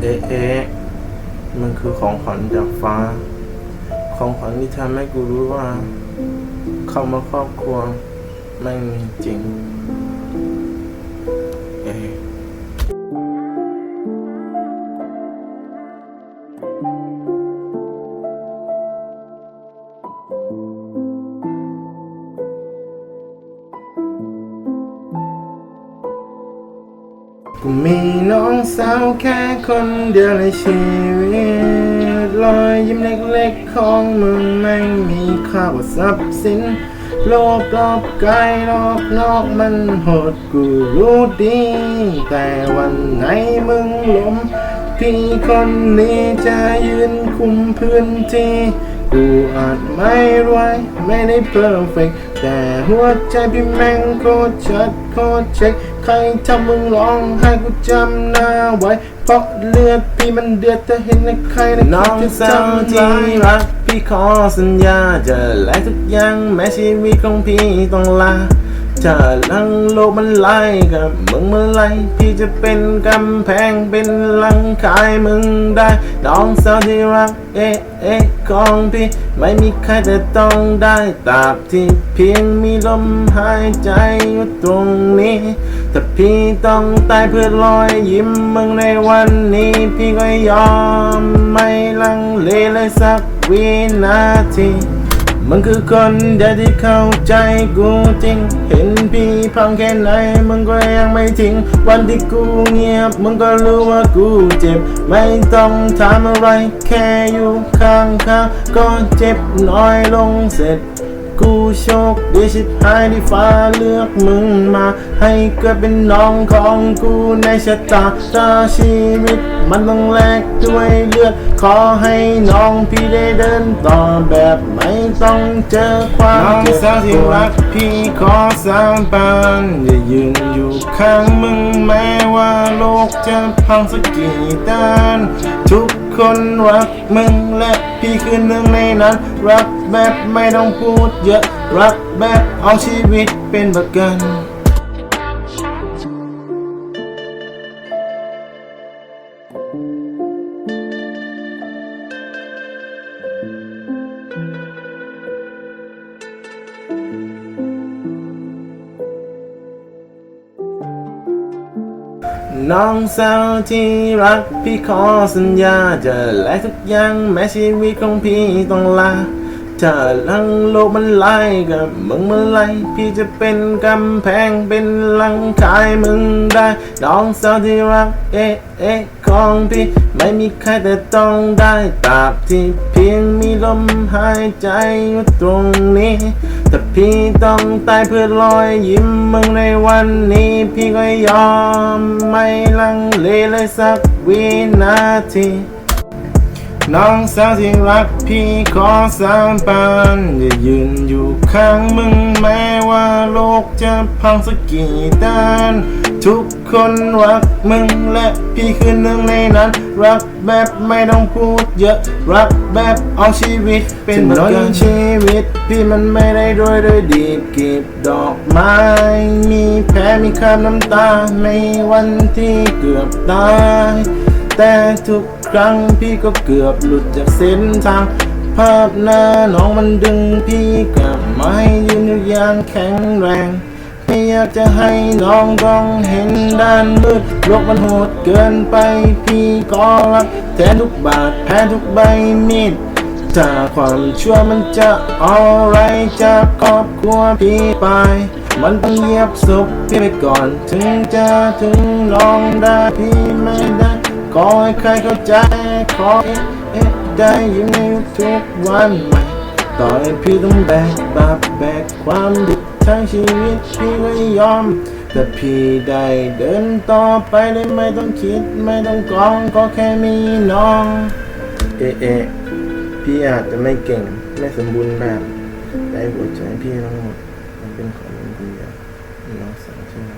เอ๊ะเอ๊ะมันคือของขวัญจากฟ้า ของขวัญที่ทำให้กูรู้ว่าคำว่าครอบครัวไม่มีจริง เอ๊ะ กูมีน้องสาวแค่คนเดียวในชีวิตรอยยิ้มเล็กๆของมึงไม่มีค่ากว่าทรัพย์สิน โลกรอบกายรอบนอกมันโหดกูรู้ดี แต่วันไหนมึงล้มพี่คนนี้จะยืนคุมพื้นที่ กูอาจไม่รวยไม่ได้เพอร์เฟกแต่หัวใจพี่แม่งโคตรชัดโคตรเช็ค ใครทำมึงร้องให้กูจำหน้าไว้ เพราะเลือดพี่มันเดือดถ้าเห็นในใครในน้องสาวที่รักพี่ขอสัญญาจะแลกทุกอย่างแม้ชีวิตของพี่ต้องลา ถ้าลังโลกมันไล่กับมึงเมื่อไรพี่จะเป็นกำแพงเป็นลังคายมึงได้ น้องสาวที่รักเอ๊ะเอ๊ะของพี่ไม่มีใครแต่ต้องได้ตราบที่เพียงมีลมหายใจอยู่ตรงนี้ถ้าพี่ต้องตายเพื่อรอยยิ้มมึงในวันนี้ พี่ก็ยอมไม่ลังเลเลยสักวินาที มึงคือคนเดียวที่เข้าใจกูจริง เห็นพี่พังแค่ไหนมึงก็ยังไม่ทิ้ง วันที่กูเงียบ มึงก็รู้ว่ากูเจ็บ ไม่ต้องถามอะไรแค่อยู่ข้างๆก็เจ็บน้อยลงเสร็จ กูโชคดีชิบหายที่ฟ้าเลือกมึงมา ให้เกิดเป็นน้องของกูในชะตาตาชีวิต มันต้องแลกด้วยเลือด ขอให้น้องพี่ได้เดินต่อแบบไม่ต้องเจอความน้องสาวที่รักพี่ขอสามปานอย่ายืนอยู่ข้างมึงแม้ว่าโลกจะพังสักกี่ด้านทุก คนรักมึงและพี่คือหนึ่งในนั้น รักแบบไม่ต้องพูดเยอะ รักแบบเอาชีวิตเป็นประกัน น้องสาวที่รักพี่ขอสัญญาจะแลกทุกอย่างแม้ชีวิตของพี่ต้องลาถ้าลังโลกมันไล่กับมึงเมื่อไรพี่จะเป็นกำแพงเป็นหลังคายมึงได้น้องสาวที่รักเอ๊ะเอ๊ะของพี่ไม่มีใครแต่ต้องได้ตราบที่เพียงมีลมหายใจอยู่ตรงนี้ ถ้าพี่ต้องตายเพื่อรอยยิ้มมึงในวันนี้พี่ก็ยอมไม่ลังเลเลยสักวินาทีน้องสาวที่รักพี่ขอสามปานอย่ายืนอยู่ข้างมึงแม้ว่าโลกจะพังสักกี่ด้าน ทุกคนรักมึงและพี่คือหนึ่งในนั้น รักแบบไม่ต้องพูดเยอะ รักแบบเอาชีวิต เป็นประกันชีวิต พี่มันไม่ได้โดยโดยดีบเก็บดอกไม้ มีแผลมีคราบน้ำตาในวันที่เกือบตาย แต่ทุกครั้งพี่ก็เกือบหลุดจากเส้นทางภาพหน้าน้องมันดึงพี่กลับมาให้ยืนอยู่อย่างแข็งแรง ยากจะให้น้องต้องเห็นด้านมืดโลกมันโหดเกินไปพี่ก็รักแทนทุกบาทแพ้ทุกใบมีดถ้าความชั่วมันจะเอาอะไรจากครอบครัวพี่ไป มันต้องเงียบศพพี่ไปก่อน ถึงจะถึงลองได้พี่ไม่ได้ขอให้ใครเข้าใจขอให้เอ๊ะได้ยิ้มในทุกวันใหม่ต่อให้พี่ต้องแบกบาปแบกความดุ ทั้งชีวิตพี่ก็ยอม แต่พี่ได้เดินต่อไปเลยไม่ต้องคิดไม่ต้องกลองก็แค่มีน้อง เอะเอะพี่อาจจะไม่เก่งไม่สมบูรณ์แบบแต่หัวใจพี่ทั้งหมดมันเป็นของมึงคนเดียวน้องสาวใช่ไหม